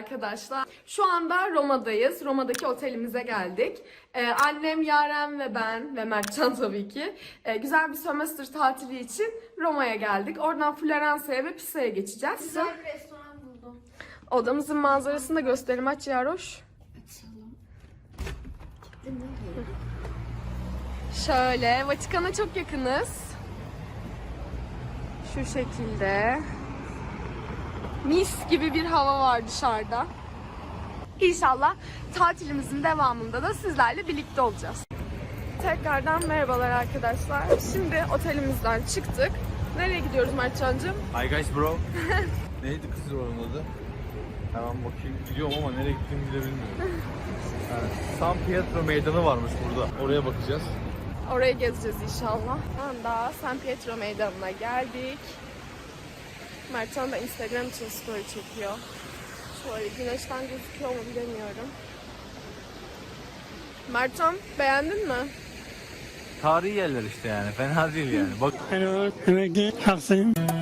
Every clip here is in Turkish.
arkadaşlar. Şu anda Roma'dayız. Roma'daki otelimize geldik. Ee, annem, Yaren ve ben ve Mertcan tabii ki ee, güzel bir sömestr tatili için Roma'ya geldik. Oradan Floransa'ya ve Pisa'ya geçeceğiz. Güzel bir restoran buldum. Odamızın manzarasını da gösterim. Aç Yaroş. Açalım. Şöyle, Vatikan'a çok yakınız. Şu şekilde. Mis gibi bir hava var dışarıda. İnşallah tatilimizin devamında da sizlerle birlikte olacağız. Tekrardan merhabalar arkadaşlar. Şimdi otelimizden çıktık. Nereye gidiyoruz Mertcan'cığım? Hi guys bro. Neydi kız oranın adı? Hemen bakayım. Gidiyorum ama nereye gittiğimi bile bilmiyorum. Yani San Pietro meydanı varmış burada. Oraya bakacağız. Oraya gezeceğiz inşallah. Şu anda San Pietro Meydanı'na geldik. Mertcan da Instagram için story çekiyor. Şöyle güneşten gözüküyor mu bilemiyorum. Mertcan beğendin mi? Tarihi yerler işte yani. Fena değil yani. Bak Hello, Renegade Haksayım. San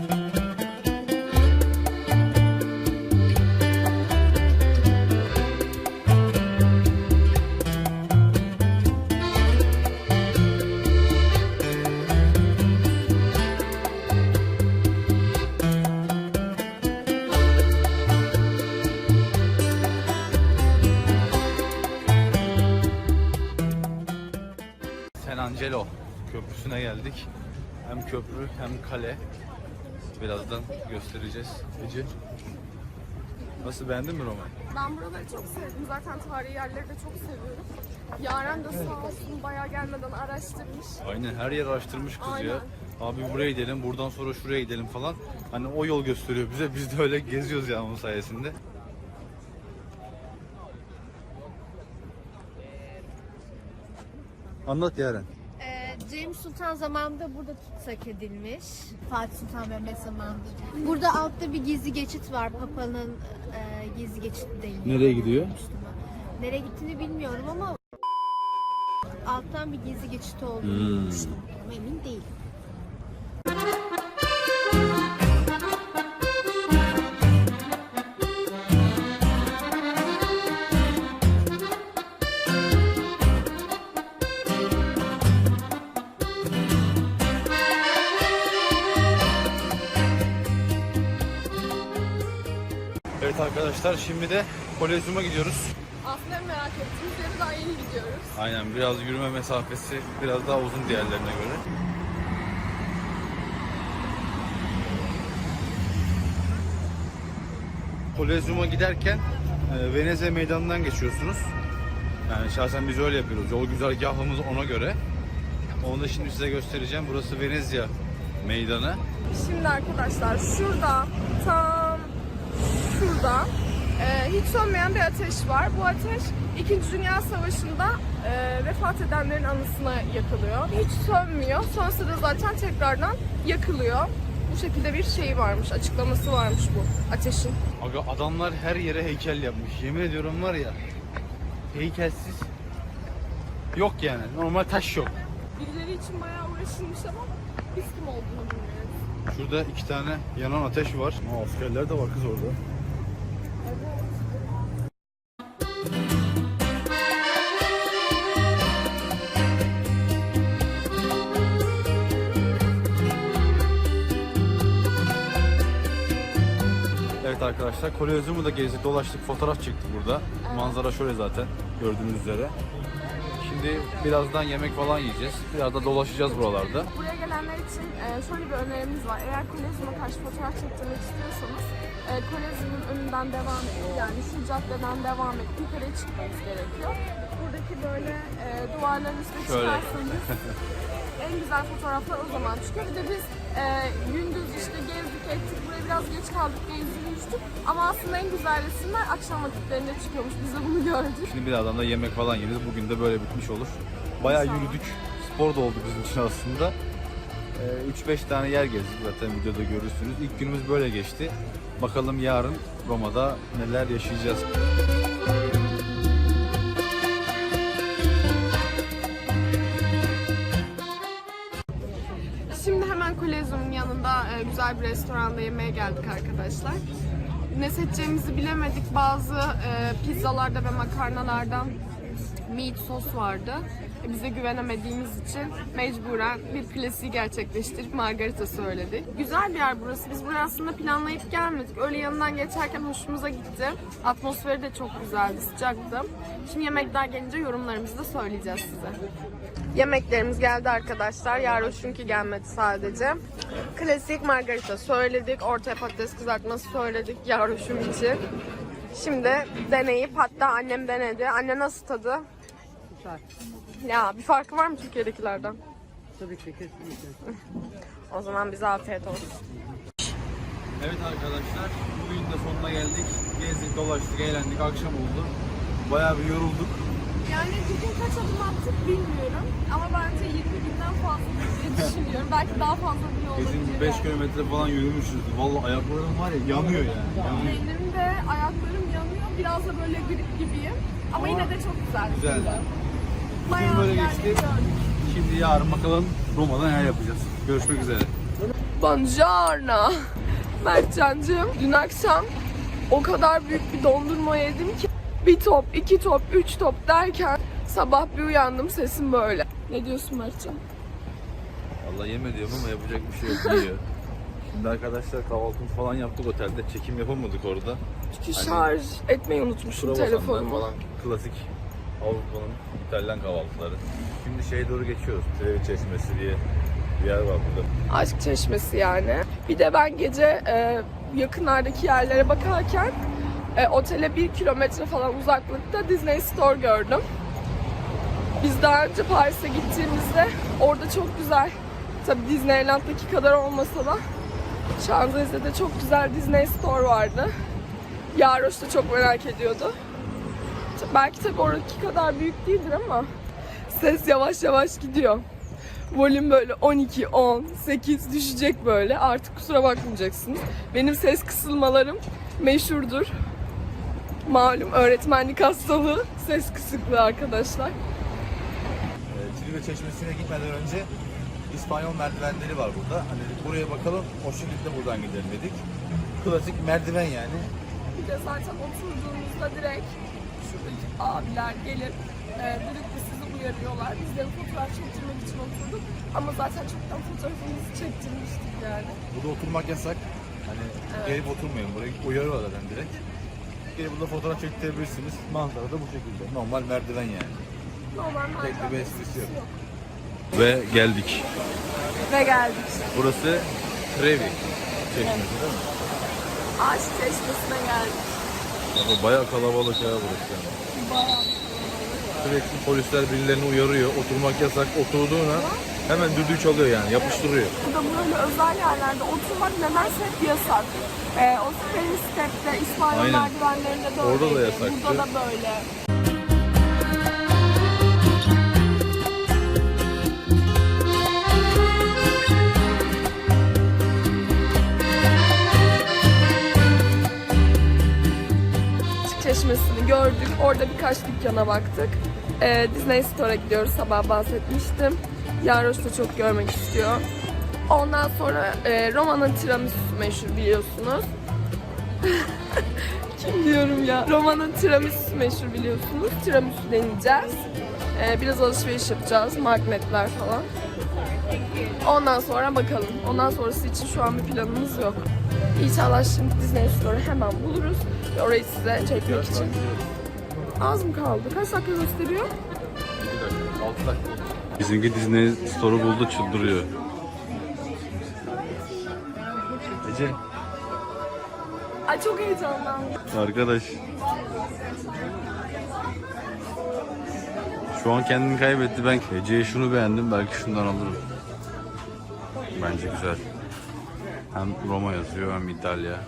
köprü hem kale. Birazdan göstereceğiz. Ece. Nasıl beğendin mi Roma'yı? Ben buraları çok sevdim. Zaten tarihi yerleri de çok seviyorum. Yaren de sağ olsun bayağı gelmeden araştırmış. Aynen her yer araştırmış kız ya. Abi buraya gidelim, buradan sonra şuraya gidelim falan. Hani o yol gösteriyor bize. Biz de öyle geziyoruz ya onun sayesinde. Anlat Yaren. Sultan zamanında burada tutsak edilmiş. Fatih Sultan Mehmet zamanında. Burada altta bir gizli geçit var. Papa'nın e, gizli geçidi değil. Nereye gidiyor? Nereye gittiğini bilmiyorum ama alttan bir gizli geçit olduğunu Hmm. duymuştum. Ama emin değilim. Evet arkadaşlar şimdi de Kolezyum'a gidiyoruz. Aslında merak ettiğimiz yere daha yeni gidiyoruz. Aynen biraz yürüme mesafesi biraz daha uzun diğerlerine göre. Kolezyum'a giderken e, Venezia Meydanı'ndan geçiyorsunuz. Yani şahsen biz öyle yapıyoruz. Yol güzergahımız ona göre. Onu da şimdi size göstereceğim. Burası Venezia Meydanı. Şimdi arkadaşlar şurada tam şurada e, hiç sönmeyen bir ateş var. Bu ateş 2. Dünya Savaşı'nda e, vefat edenlerin anısına yakılıyor. Hiç sönmüyor. Sonrasında zaten tekrardan yakılıyor. Bu şekilde bir şey varmış, açıklaması varmış bu ateşin. Aga adamlar her yere heykel yapmış. Yemin ediyorum var ya heykelsiz yok yani. Normal taş yok. Birileri için bayağı uğraşılmış ama biz kim olduğunu bilmiyoruz. Şurada iki tane yanan ateş var. Aa, askerler de var kız orada. Arkadaşlar Kolezyum'u da gezdik dolaştık fotoğraf çektik burada. Manzara şöyle zaten gördüğünüz üzere. Şimdi birazdan yemek falan yiyeceğiz. Biraz da dolaşacağız buralarda. Buraya gelenler için e, şöyle bir önerimiz var. Eğer Kolezyum'a karşı fotoğraf çektirmek istiyorsanız e, Kolezyum'un önünden devam edip yani şu caddeden devam edip yukarıya çıkmanız gerekiyor. Buradaki böyle e, duvarların üstüne Şöyle. çıkarsanız en güzel fotoğraflar o zaman çıkıyor. Bir de biz e, gündüz işte gezdik ettik biraz geç kaldık diye üzülmüştük. Ama aslında en güzel resimler akşam vakitlerinde çıkıyormuş. Biz de bunu gördük. Şimdi birazdan da yemek falan yeriz. Bugün de böyle bitmiş olur. Bayağı İnşallah. yürüdük. Spor da oldu bizim için aslında. Ee, 3-5 tane yer gezdik zaten videoda görürsünüz. İlk günümüz böyle geçti. Bakalım yarın Roma'da neler yaşayacağız. Şimdi hemen Kolezyum'un yanında e, güzel bir restoranda yemeğe geldik arkadaşlar. ne seçeceğimizi bilemedik. Bazı e, pizzalarda ve makarnalarda meat sos vardı. Bize güvenemediğimiz için mecburen bir klasiği gerçekleştirip margarita söyledik. Güzel bir yer burası. Biz buraya aslında planlayıp gelmedik. Öyle yanından geçerken hoşumuza gitti. Atmosferi de çok güzeldi, sıcaktı. Şimdi yemekler gelince yorumlarımızı da söyleyeceğiz size. Yemeklerimiz geldi arkadaşlar. Yaroş'unki gelmedi sadece. Klasik margarita söyledik. Ortaya patates kızartması söyledik Yaroş'um için. Şimdi deneyip hatta annem denedi. Anne nasıl tadı? Güzel. Ya bir farkı var mı Türkiye'dekilerden? Tabii ki kesinlikle. O zaman bize afiyet olsun. Evet arkadaşlar, bugün de sonuna geldik. Gezdik, dolaştık, eğlendik, akşam oldu. Bayağı bir yorulduk. Yani bugün kaç adım attık bilmiyorum. Ama bence 20 binden fazla diye düşünüyorum. Belki daha fazla bile olabilir. Kesin 5 yani. kilometre falan yürümüşüz. Vallahi ayaklarım var ya yanıyor yani. Yanıyor. Benim de ayaklarım yanıyor. Biraz da böyle grip gibiyim. Ama, Ama yine de çok güzel. güzeldi. Bayağı böyle geçti. Şimdi yarın bakalım Roma'da neler yapacağız. Görüşmek üzere. Buongiorno. Mertcan'cığım dün akşam o kadar büyük bir dondurma yedim ki bir top, iki top, üç top derken sabah bir uyandım sesim böyle. Ne diyorsun Mertcan? Vallahi yeme diyorum ama yapacak bir şey yok. Yiyor. Şimdi arkadaşlar kahvaltımızı falan yaptık otelde. Çekim yapamadık orada. Çünkü Hani- şarj etmeyi unutmuşum Kruvasanlar telefonumu. falan klasik Avrupa'nın İtalyan kahvaltıları. Şimdi şeye doğru geçiyoruz. Trevi Çeşmesi diye bir yer var burada. Aşk çeşmesi yani. Bir de ben gece e, yakınlardaki yerlere bakarken e, otele bir kilometre falan uzaklıkta Disney Store gördüm. Biz daha önce Paris'e gittiğimizde orada çok güzel, tabii Disneyland'daki kadar olmasa da Şanzelize'de çok güzel Disney Store vardı. Yaroş da çok merak ediyordu. Belki tabii oradaki kadar büyük değildir ama ses yavaş yavaş gidiyor. Volüm böyle 12, 10, 8 düşecek böyle. Artık kusura bakmayacaksınız. Benim ses kısılmalarım meşhurdur. Malum öğretmenlik hastalığı, ses kısıklığı arkadaşlar. E, Trive Çeşmesi'ne gitmeden önce İspanyol merdivenleri var burada. Hani buraya bakalım, o şimdi de buradan gidelim dedik. Klasik merdiven yani. Bir de zaten oturduğunuzda direkt şuradaki abiler gelip e, direkt de sizi uyarıyorlar. Biz de fotoğraf çektirmek için oturduk. Ama zaten çoktan fotoğrafımızı çektirmiştik yani. Burada oturmak yasak. Hani gelip oturmayın. Buraya uyarıyorlar zaten direkt. Gelip burada fotoğraf çektirebilirsiniz. Manzara da bu şekilde. Normal merdiven yani. Normal Tek bir merdiven esprisi yok. yok. Ve geldik. Ve geldik. Burası Trevi Çeşmesi değil mi? Aşk çeşmesine geldik. Ama bayağı kalabalık ya burası yani. Sürekli polisler birilerini uyarıyor. Oturmak yasak. Oturduğuna hemen düdüğü çalıyor yani. Yapıştırıyor. Burada böyle özel yerlerde oturmak nedense hep yasak. Ee, o Spanish Step'te, İspanyol Aynen. merdivenlerinde de Orada da öyleydi. yasaktı. Burada da böyle. Çeşmesi'ni gördük. Orada birkaç dükkana baktık. Ee, Disney Store'a gidiyoruz. Sabah bahsetmiştim. Yaroş da çok görmek istiyor. Ondan sonra e, Roma'nın tiramisu'su meşhur biliyorsunuz. Kim diyorum ya? Roma'nın tiramisu'su meşhur biliyorsunuz. Tiramisu deneyeceğiz. Ee, biraz alışveriş yapacağız. Magnetler falan. Ondan sonra bakalım. Ondan sonrası için şu an bir planımız yok. İnşallah şimdi Disney Store'u hemen buluruz. Ve orayı size çekmek için. Az mı kaldı? Kaç dakika gösteriyor? 6 dakika. Bizimki Disney Store'u buldu çıldırıyor. Ece. Ay çok heyecanlandım. Arkadaş. Şu an kendini kaybetti. Ben Ece'ye şunu beğendim. Belki şundan alırım. Bence güzel. Hem Roma yazıyor hem İtalya.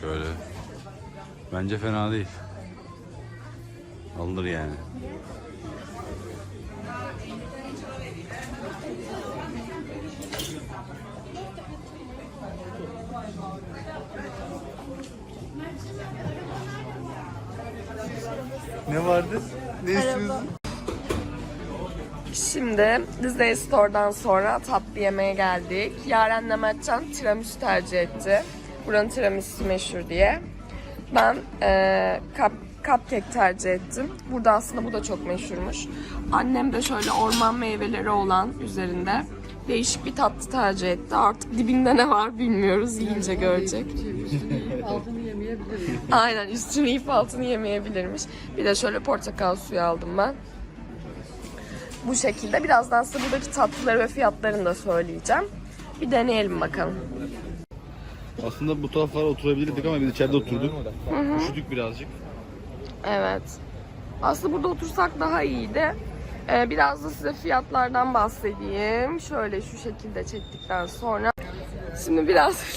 Şöyle. Bence fena değil. Alınır yani. Ne vardı? Ne istiyorsun? Şimdi Disney Store'dan sonra tatlı yemeğe geldik. Yaren'le Mertcan tiramisu tercih etti. Buranın tiramisu'su meşhur diye. Ben e, kap, cupcake tercih ettim. Burada aslında bu da çok meşhurmuş. Annem de şöyle orman meyveleri olan üzerinde değişik bir tatlı tercih etti. Artık dibinde ne var bilmiyoruz. Yiyince görecek. Altını yemeyebilirim. Aynen üstünü yiyip altını yemeyebilirmiş. Bir de şöyle portakal suyu aldım ben. Bu şekilde. Birazdan size buradaki tatlıları ve fiyatlarını da söyleyeceğim. Bir deneyelim bakalım. Aslında bu taraflara oturabilirdik ama biz içeride oturduk. Üşüdük birazcık. Evet. Aslında burada otursak daha iyiydi. Ee, biraz da size fiyatlardan bahsedeyim. Şöyle şu şekilde çektikten sonra. Şimdi biraz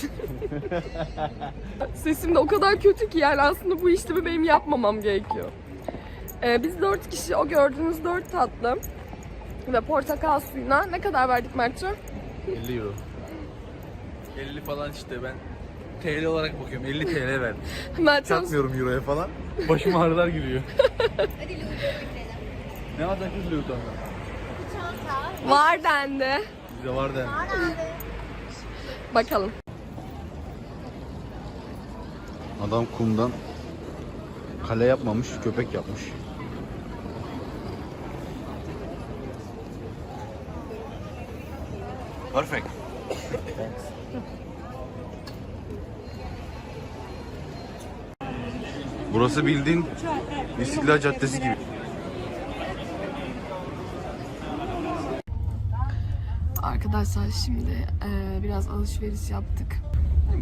sesim de o kadar kötü ki yani aslında bu işlemi benim yapmamam gerekiyor. Ee, biz dört kişi o gördüğünüz dört tatlı ve portakal suyuna ne kadar verdik Mert'ciğim? 50 euro. 50 falan işte ben TL olarak bakıyorum. 50 TL verdim. Mert'ciğim Çatmıyorum euroya falan. Başım ağrılar giriyor. ne var kız Louis var dendi. Bize var da. Bakalım. Adam kumdan kale yapmamış, köpek yapmış. Perfect. Burası bildiğin İstiklal Caddesi gibi. Arkadaşlar şimdi eee, biraz alışveriş yaptık.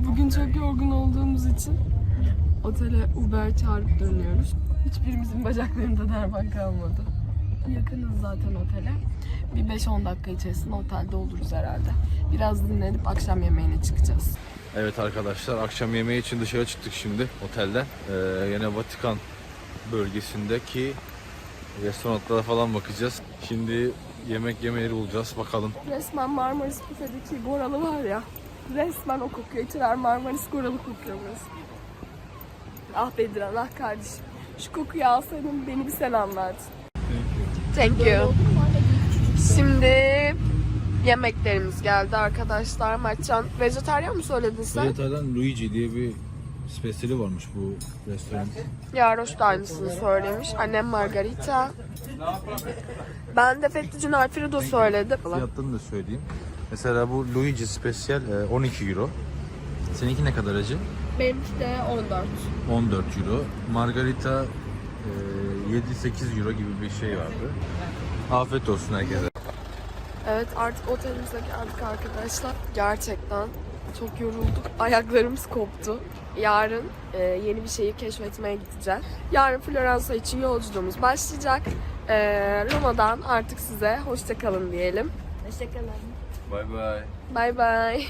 Bugün çok yorgun olduğumuz için otele Uber çağırıp dönüyoruz. Hiçbirimizin bacaklarında derman kalmadı. Yakınız zaten otele. Bir 5-10 dakika içerisinde otelde oluruz herhalde. Biraz dinlenip akşam yemeğine çıkacağız. Evet arkadaşlar akşam yemeği için dışarı çıktık şimdi otelden. Ee, yine Vatikan bölgesindeki restoranlara falan bakacağız. Şimdi yemek yemeleri bulacağız bakalım. Resmen Marmaris büfedeki goralı var ya. Resmen o kokuyor. İçiler Marmaris goralı kokuyor burası. Ah Bediran, ah kardeşim. Şu kokuyu alsaydın beni bir sen anlardın. Thank you. Şimdi yemeklerimiz geldi arkadaşlar. Mertcan, vejetaryen mi söyledin sen? Vejetaryen Luigi diye bir spesiyeli varmış bu restoran. Yaroş da aynısını söylemiş. Annem margarita. Ben de fettuccine alfredo söyledim. Fiyatlarını da söyleyeyim. Mesela bu Luigi spesiyel e, 12 euro. Seninki ne kadar acı? Benimki de 14. 14 euro. Margarita e, 7-8 euro gibi bir şey vardı. Afiyet olsun herkese. Evet artık otelimize geldik arkadaşlar. Gerçekten çok yorulduk. Ayaklarımız koptu. Yarın e, yeni bir şehir keşfetmeye gideceğiz. Yarın Floransa için yolculuğumuz başlayacak. E, Roma'dan artık size hoşça kalın diyelim. Hoşçakalın. Bye bye. Bye bye.